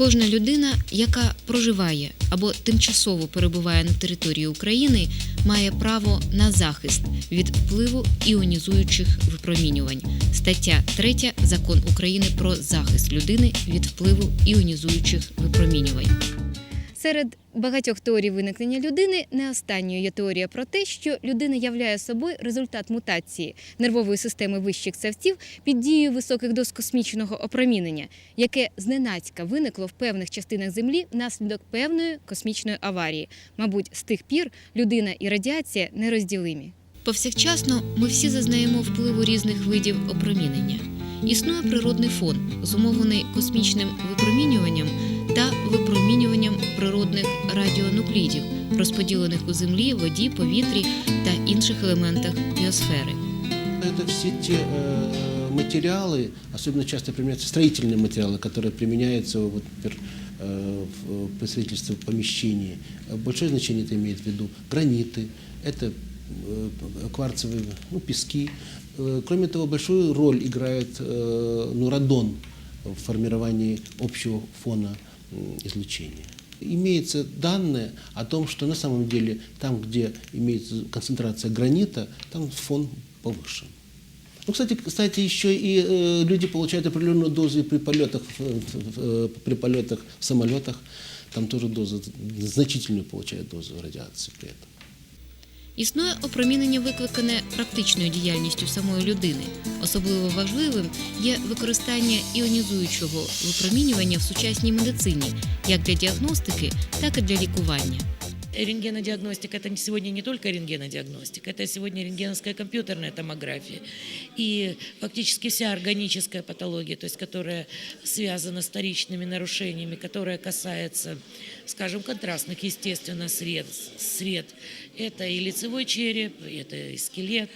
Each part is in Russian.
Кожна людина, яка проживає або тимчасово перебуває на території України, має право на захист від впливу іонізуючих випромінювань. Стаття 3 Закон України про захист людини від впливу іонізуючих випромінювань. Серед багатьох теорій виникнення людини не останньою є теорія про те, що людина являє собою результат мутації нервової системи вищих савців під дією високих доз космічного опромінення, яке зненацька виникло в певних частинах Землі внаслідок певної космічної аварії. Мабуть, з тих пір людина і радіація нерозділимі. Повсякчасно ми всі зазнаємо впливу різних видів опромінення. Існує природний фон, зумовлений космічним випромінюванням та випромінюванням природних радіонуклідів, розподілених у землі, воді, повітрі та інших елементах біосфери. Это все те э, материалы, особенно часто применяются строительные материалы, которые применяются вот, например, э, в- при строительстве помещений. Э, Большое значение это имеет в виду граниты, это э, кварцевые ну, пески. Э, Кроме того, большую роль играет э, ну, радон в формировании общего фона м, излучения. Имеются данные о том, что на самом деле там, где имеется концентрация гранита, там фон повыше. Ну, кстати, кстати, еще и э, люди получают определенную дозу при полетах, в- в- при полетах в самолетах. Там тоже дозу, значительную получают дозу радиации при этом. Існує опромінення, викликане практичною діяльністю самої людини. Особливо важливим є використання іонізуючого випромінювання в сучасній медицині, як для діагностики, так і для лікування. Рентгенодиагностика – это сегодня не только рентгенодиагностика, это сегодня рентгеновская компьютерная томография. И фактически вся органическая патология, то есть которая связана с вторичными нарушениями, которая касается, скажем, контрастных, естественно, сред, сред. это и лицевой череп, это и скелет,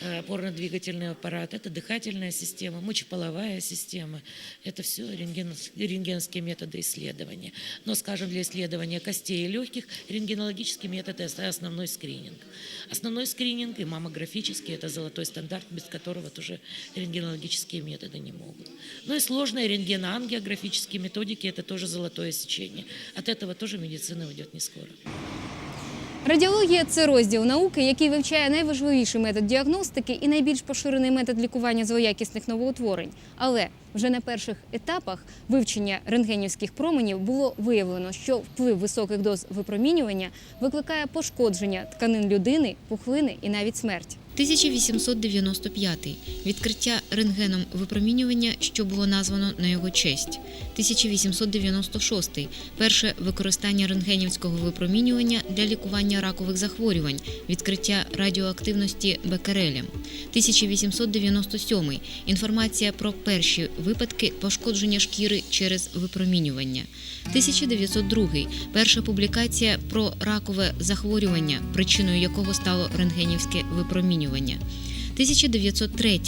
э, опорно-двигательный аппарат, это дыхательная система, мочеполовая система. Это все рентгеновские методы исследования. Но, скажем, для исследования костей и легких рентгенологический метод – это основной скрининг. Основной скрининг и маммографический – это золотой стандарт, без которого тоже рентгенологические методы не могут. Ну и сложные рентгеноангиографические методики – это тоже золотое сечение. От этого тоже медицина уйдет не скоро. Радіологія це розділ науки, який вивчає найважливіший метод діагностики і найбільш поширений метод лікування злоякісних новоутворень. Але вже на перших етапах вивчення рентгенівських променів було виявлено, що вплив високих доз випромінювання викликає пошкодження тканин людини, пухлини і навіть смерть. 1895 відкриття рентгеном випромінювання, що було названо на його честь. 1896 перше використання рентгенівського випромінювання для лікування ракових захворювань, відкриття радіоактивності Беккереля. 1897 інформація про перші випадки пошкодження шкіри через випромінювання. 1902 перша публікація про ракове захворювання, причиною якого стало рентгенівське випромінювання. 1903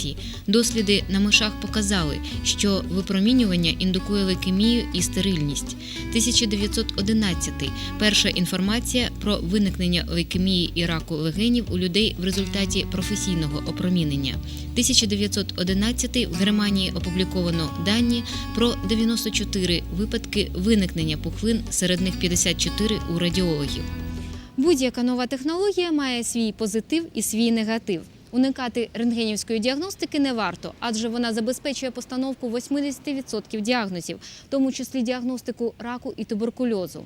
досліди на мишах показали, що випромінювання індукує лейкемію і стерильність. 1911 перша інформація про виникнення лейкемії і раку легенів у людей в результаті професійного опромінення. 1911 в Германії опубліковано дані про 94 випадки виникнення пухлин, серед них 54 у радіологів. Будь-яка нова технологія має свій позитив і свій негатив. Уникати рентгенівської діагностики не варто, адже вона забезпечує постановку 80% діагнозів, в тому числі діагностику раку і туберкульозу.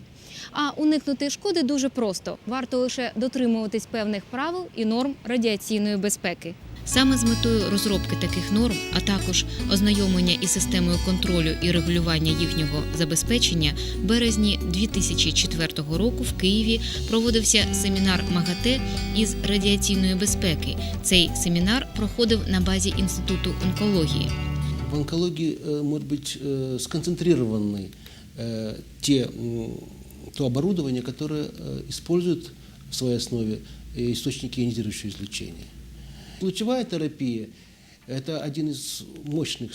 А уникнути шкоди дуже просто. Варто лише дотримуватись певних правил і норм радіаційної безпеки. Саме з метою розробки таких норм, а також ознайомлення із системою контролю і регулювання їхнього забезпечення, в березні 2004 року в Києві проводився семінар МАГАТЕ із радіаційної безпеки. Цей семінар проходив на базі інституту онкології. В онкологии э, может быть э, сконцентрированы э, те, м, то оборудование, которое э, использует в своей основе э, источники ионизирующего излучения. Лучевая терапия – это один из мощных,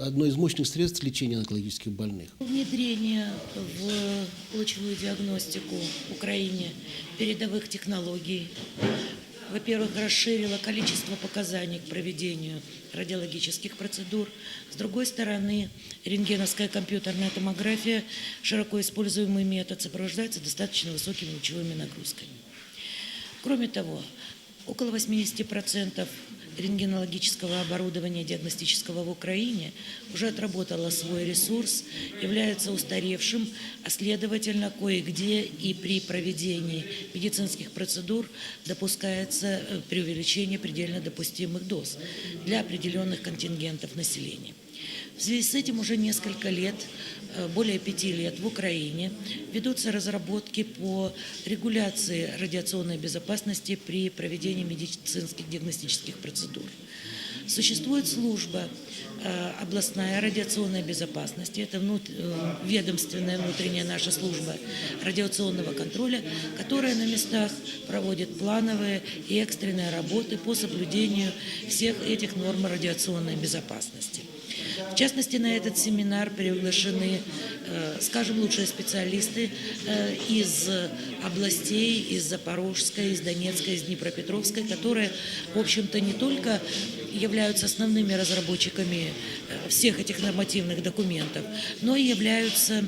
одно из мощных средств лечения онкологических больных. Внедрение в лучевую диагностику в Украине передовых технологий, во-первых, расширила количество показаний к проведению радиологических процедур. С другой стороны, рентгеновская компьютерная томография, широко используемый метод, сопровождается достаточно высокими лучевыми нагрузками. Кроме того, около 80% рентгенологического оборудования диагностического в Украине уже отработало свой ресурс, является устаревшим, а следовательно, кое-где и при проведении медицинских процедур допускается э, преувеличение предельно допустимых доз для определенных контингентов населения. В связи с этим уже несколько лет, э, более пяти лет в Украине ведутся разработки по регуляции радиационной безопасности при проведении медицинских диагностических процедур. Существует служба э, областная радиационной безопасности, это э, ведомственная внутренняя наша служба радиационного контроля, которая на местах проводит плановые и экстренные работы по соблюдению всех этих норм радиационной безопасности. В частности, на этот семинар приглашены, э, скажем, лучшие специалисты э, из областей, из Запорожской, из Донецкой, из Днепропетровской, которые, в общем-то, не только являются основными разработчиками э, всех этих нормативных документов, но и являются,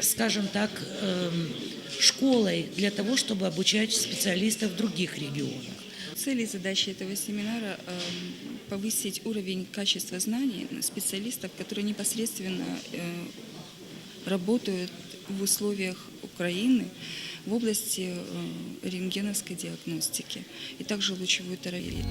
скажем так, эм, школой для того, чтобы обучать специалистов в других регионах. Цель и задача этого семинара эм, повысить уровень качества знаний специалистов, которые непосредственно э, работают в условиях Украины в области э, рентгеновской диагностики и также лучевой терапии.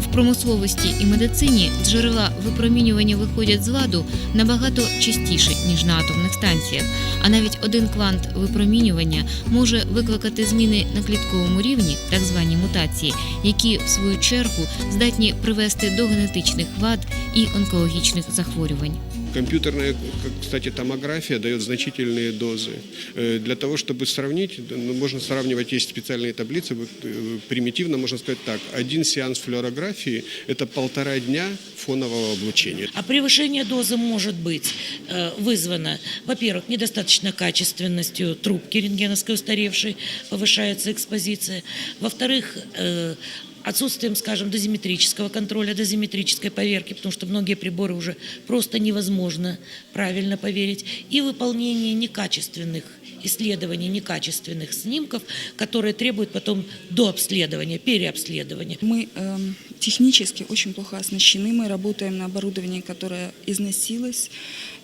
В промисловості і медицині джерела випромінювання виходять з ладу набагато частіше, ніж на атомних станціях. А навіть один квант випромінювання може викликати зміни на клітковому рівні, так звані мутації, які в свою чергу здатні привести до генетичних вад і онкологічних захворювань. Компьютерная, кстати, томография дает значительные дозы. Э, Для того, чтобы сравнить, ну, можно сравнивать, есть специальные таблицы, э, примитивно можно сказать так, один сеанс флюорографии – это полтора дня фонового облучения. А превышение дозы может быть э, вызвано, во-первых, недостаточно качественностью трубки рентгеновской устаревшей, повышается экспозиция. Во-вторых, отсутствием, скажем, дозиметрического контроля, дозиметрической поверки, потому что многие приборы уже просто невозможно правильно поверить, и выполнение некачественных исследований, некачественных снимков, которые требуют потом дообследования, переобследования. Мы эм, технически очень плохо оснащены, мы работаем на оборудовании, которое износилось,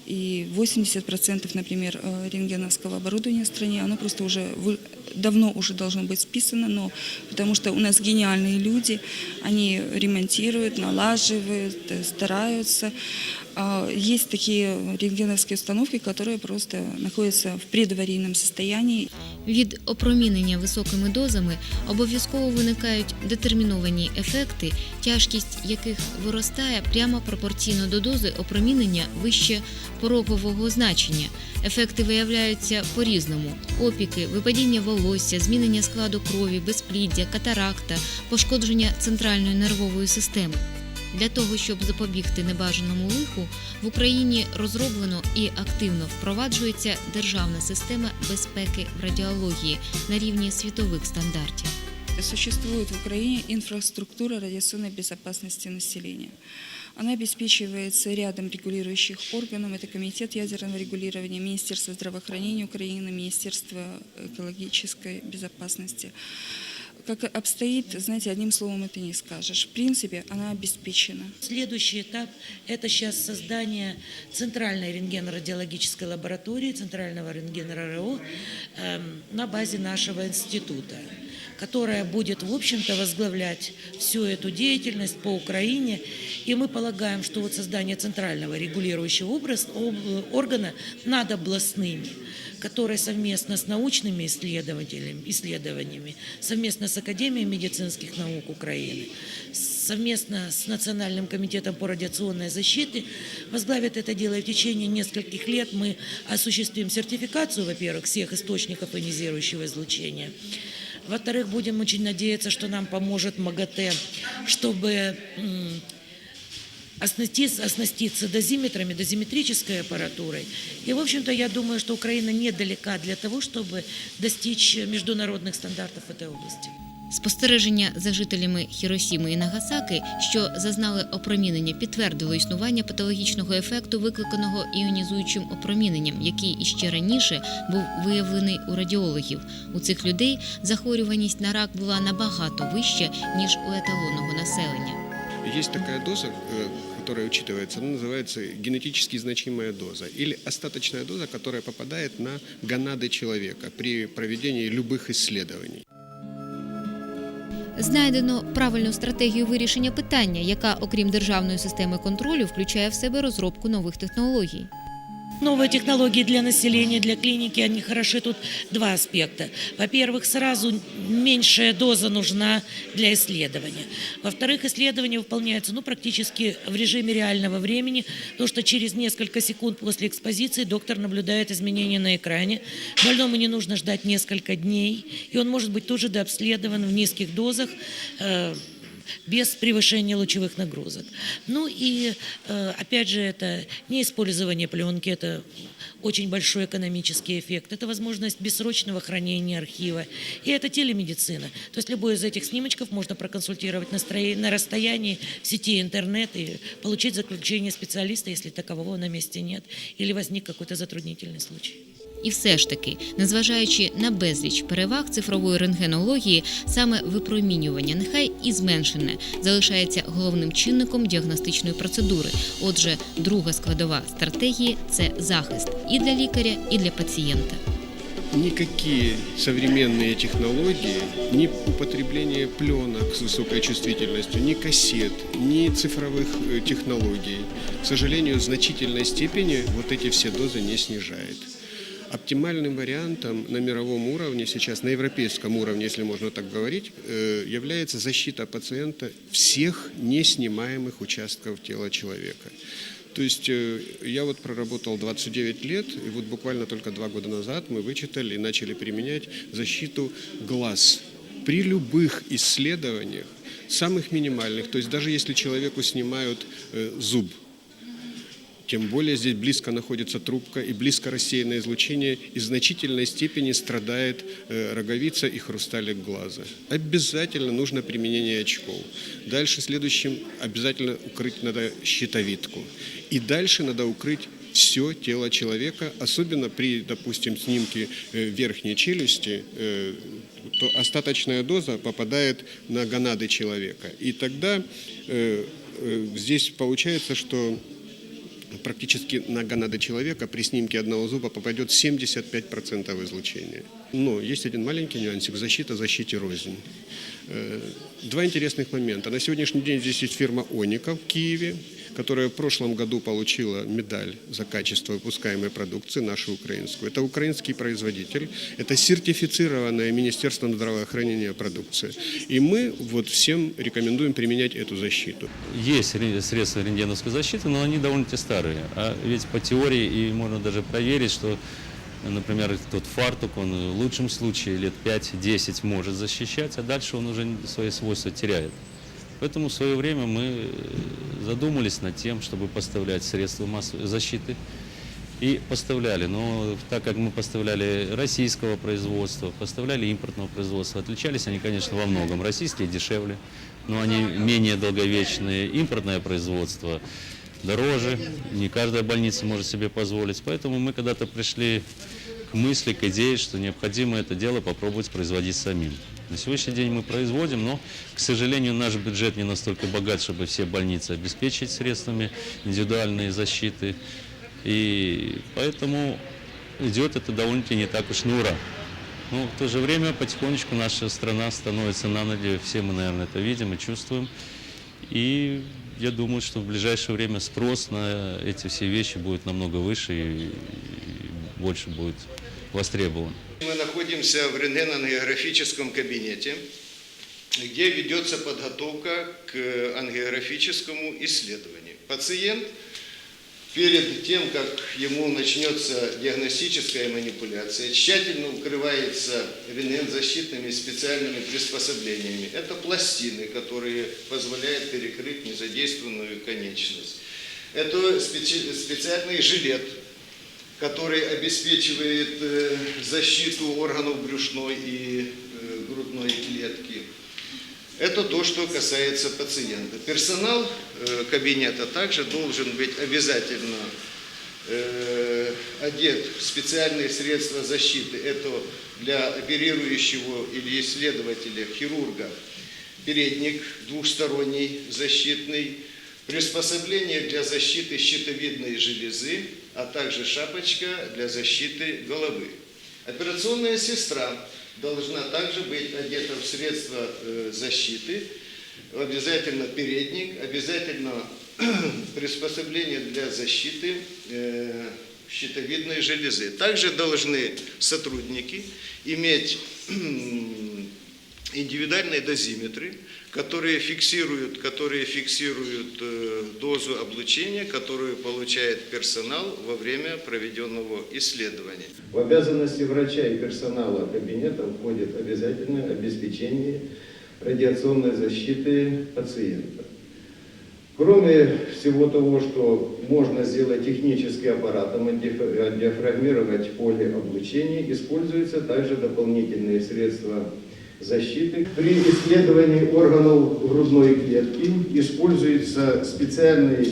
и 80%, например, э, рентгеновского оборудования в стране, оно просто уже давно уже должно быть списано, но потому что у нас гениальные люди, они ремонтируют, налаживают, э, стараются. А Есть такие рентгеновские установки, которые просто находятся в предаварийном состоянии, Від опромінення високими дозами обов'язково виникають детерміновані ефекти, тяжкість яких виростає прямо пропорційно до дози опромінення вище порогового значення. Ефекти виявляються по-різному: опіки, випадіння волосся, змінення складу крові, безпліддя, катаракта, пошкодження центральної нервової системи. Для того, щоб запобігти небажаному лиху, в Україні розроблено і активно впроваджується державна система безпеки в радіології на рівні світових стандартів. Существует в Украине инфраструктура радиационной безопасности населения. Она обеспечивается рядом регулирующих органов. Это Комитет ядерного регулирования, Министерство здравоохранения Украины, Министерство экологической безопасности. Как обстоит, знаете, одним словом это не скажешь. В принципе, она обеспечена. Следующий этап – это сейчас создание центральной рентгенорадиологической лаборатории, центрального рентгена РРО эм, на базе нашего института, которая будет, в общем-то, возглавлять всю эту деятельность по Украине. И мы полагаем, что вот создание центрального регулирующего образ- об- органа над областными – который совместно с научными исследователями, исследованиями, совместно с Академией медицинских наук Украины, совместно с Национальным комитетом по радиационной защите возглавит это дело. И в течение нескольких лет мы осуществим сертификацию, во-первых, всех источников ионизирующего излучения. Во-вторых, будем очень надеяться, что нам поможет МАГАТЭ, чтобы оснаститься, оснаститься дозиметрами, дозиметрической аппаратурой. И, в общем-то, я думаю, что Украина недалека для того, чтобы достичь международных стандартов в этой области. Спостереження за жителями Хіросіми і Нагасаки, що зазнали опромінення, підтвердило існування патологічного ефекту, викликаного іонізуючим опроміненням, який іще раніше був виявлений у радіологів. У цих людей захворюваність на рак була набагато вища ніж у еталонного населення. Есть такая доза, э, которая учитывается, она называется генетически значимая доза или остаточная доза, которая попадает на гонады человека при проведении любых исследований. Знайдено правильну стратегію вирішення питання, яка, окрім державної системи контролю, включає в себе розробку нових технологій. Новые технологии для населения, для клиники, они хороши. Тут два аспекта. Во-первых, сразу меньшая доза нужна для исследования. Во-вторых, исследование выполняется ну, практически в режиме реального времени, потому что через несколько секунд после экспозиции доктор наблюдает изменения на экране. Больному не нужно ждать несколько дней, и он может быть тут же дообследован в низких дозах, э, без превышения лучевых нагрузок. Ну и, э, опять же, это не использование пленки, это очень большой экономический эффект. Это возможность бессрочного хранения архива. И это телемедицина. То есть любой из этих снимочков можно проконсультировать на, строи- на расстоянии в сети интернет и получить заключение специалиста, если такового на месте нет, или возник какой-то затруднительный случай. І все ж таки, незважаючи на безліч переваг цифрової рентгенології, саме випромінювання, нехай і зменшене, залишається головним чинником діагностичної процедури. Отже, друга складова стратегії це захист і для лікаря, і для пацієнта. Никакие современные технологии, ни употребление пленок с высокой чувствительностью, ни кассет, ни цифровых э, технологий, к сожалению, в значительной степени вот эти все дозы не снижает. Оптимальным вариантом на мировом уровне сейчас, на европейском уровне, если можно так говорить, э, является защита пациента всех неснимаемых участков тела человека. То есть э, я вот проработал 29 лет, и вот буквально только два года назад мы вычитали и начали применять защиту глаз при любых исследованиях, самых минимальных. То есть даже если человеку снимают э, зуб, тем более здесь близко находится трубка и близко рассеянное излучение, и в значительной степени страдает э, роговица и хрусталик глаза. Обязательно нужно применение очков. Дальше следующим обязательно укрыть надо щитовидку. И дальше надо укрыть все тело человека, особенно при, допустим, снимке э, верхней челюсти, э, то остаточная доза попадает на гонады человека. И тогда здесь получается, что практически на гонады человека при снимке одного зуба попадет 75% излучения. Но есть один маленький нюансик – защита защите рознь. Э, Два интересных момента. На сегодняшний день здесь есть фирма «Оника» в Киеве, которая в прошлом году получила медаль за качество выпускаемой продукции, нашу украинскую. Это украинский производитель, это сертифицированная Министерством здравоохранения продукция. И мы вот всем рекомендуем применять эту защиту. Есть ре- средства рентгеновской защиты, но они довольно-таки старые. А ведь по теории и можно даже проверить, что, например, тот фартук, он в лучшем случае лет 5-10 может защищать, а дальше он уже свои свойства теряет. Поэтому в свое время мы э, задумались над тем, чтобы поставлять средства массовой защиты. И поставляли, но так как мы поставляли российского производства, поставляли импортного производства, отличались они, конечно, во многом. Российские дешевле, но они менее долговечные. Импортное производство дороже, не каждая больница может себе позволить. Поэтому мы когда-то пришли к мысли, к идее, что необходимо это дело попробовать производить самим. На сегодняшний день мы производим, но, к сожалению, наш бюджет не настолько богат, чтобы все больницы обеспечить средствами индивидуальной защиты. И поэтому идет это довольно-таки не так уж на ура. Но в то же время потихонечку наша страна становится на ноги, все мы, наверное, это видим и чувствуем. И я думаю, что в ближайшее время спрос на эти все вещи будет намного выше и, больше будет востребован. Мы находимся в рентгеноангиографическом кабинете, где ведется подготовка к ангиографическому исследованию. Пациент перед тем, как ему начнется диагностическая манипуляция, тщательно укрывается рентгензащитными специальными приспособлениями. Это пластины, которые позволяют перекрыть незадействованную конечность. Это специ- специальный жилет, который обеспечивает э, защиту органов брюшной и э, грудной клетки. Это то, что касается пациента. Персонал э, кабинета также должен быть обязательно э, одет в специальные средства защиты. Это для оперирующего или исследователя, хирурга, передник двухсторонний защитный, приспособление для защиты щитовидной железы, а также шапочка для защиты головы. Операционная сестра должна также быть одета в средства э, защиты, обязательно передник, обязательно приспособление для защиты э, щитовидной железы. Также должны сотрудники иметь индивидуальные дозиметры, которые фиксируют, которые фиксируют э, дозу облучения, которую получает персонал во время проведенного исследования. В обязанности врача и персонала кабинета входит обязательное обеспечение радиационной защиты пациента. Кроме всего того, что можно сделать технически аппаратом, диафрагмировать поле облучения, используются также дополнительные средства защиты. При исследовании органов грудной клетки используется специальный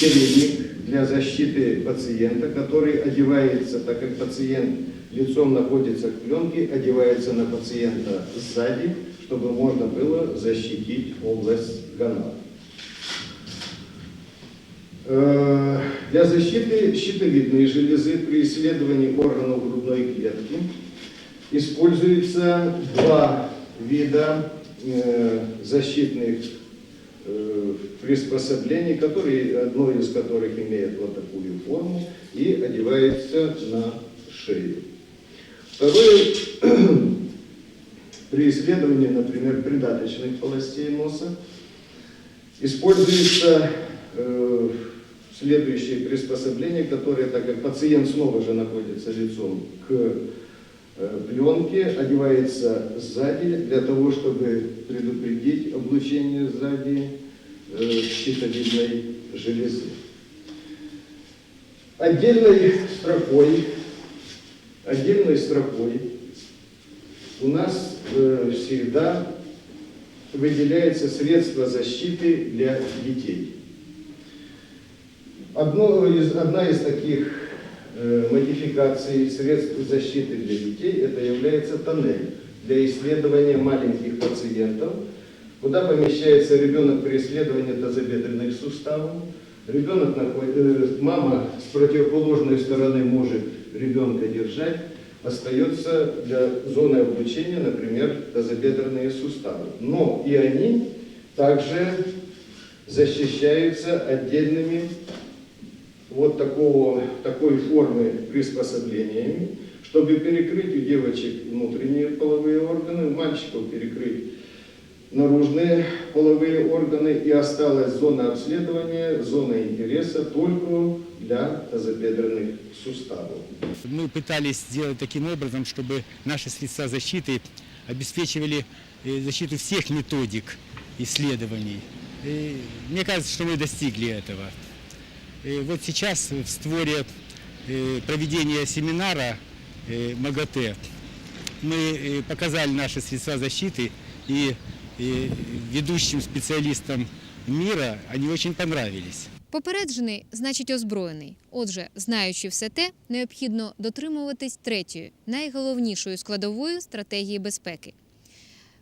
передник для защиты пациента, который одевается, так как пациент лицом находится к пленке, одевается на пациента сзади, чтобы можно было защитить область гонад. Э, Для защиты щитовидной железы при исследовании органов грудной клетки используется два вида э, защитных э, приспособлений, которые, одно из которых имеет вот такую форму и одевается на шею. Второе, при исследовании, например, придаточных полостей носа, используется э, следующее приспособление, которое, так как пациент снова же находится лицом к э, пленке, одевается сзади для того, чтобы предупредить облучение сзади э, щитовидной железы. Отдельной строкой, отдельной строкой у нас э, всегда выделяется средство защиты для детей. Одно из, одна из таких э, модификаций средств защиты для детей это является тоннель для исследования маленьких пациентов, куда помещается ребенок при исследовании тазобедренных суставов. Ребенок находит, э, мама с противоположной стороны может ребенка держать, остается для зоны облучения, например, тазобедренные суставы. Но и они также защищаются отдельными вот такого, такой формы приспособлениями, чтобы перекрыть у девочек внутренние половые органы, у мальчиков перекрыть наружные половые органы, и осталась зона обследования, зона интереса только для тазобедренных суставов. Мы пытались сделать таким образом, чтобы наши средства защиты обеспечивали э, защиту всех методик исследований. И мне кажется, что мы достигли этого. И вот сейчас в створе э, проведения семинара э, МАГАТЭ мы э, показали наши средства защиты и э, ведущим специалистам мира они очень понравились. Попереджений значить озброєний. Отже, знаючи все те, необхідно дотримуватись третьої, найголовнішої складової стратегії безпеки.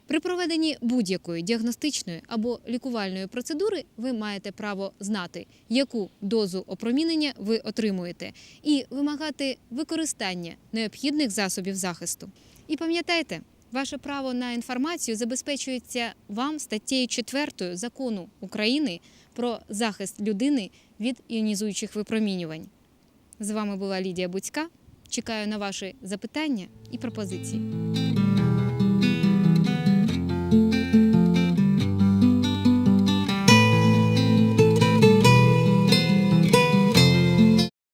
При проведенні будь-якої діагностичної або лікувальної процедури ви маєте право знати, яку дозу опромінення ви отримуєте, і вимагати використання необхідних засобів захисту. І пам'ятайте, ваше право на інформацію забезпечується вам статтею 4 закону України про захист людини від іонізуючих випромінювань. З вами була Лідія Буцька. Чекаю на ваші запитання і пропозиції.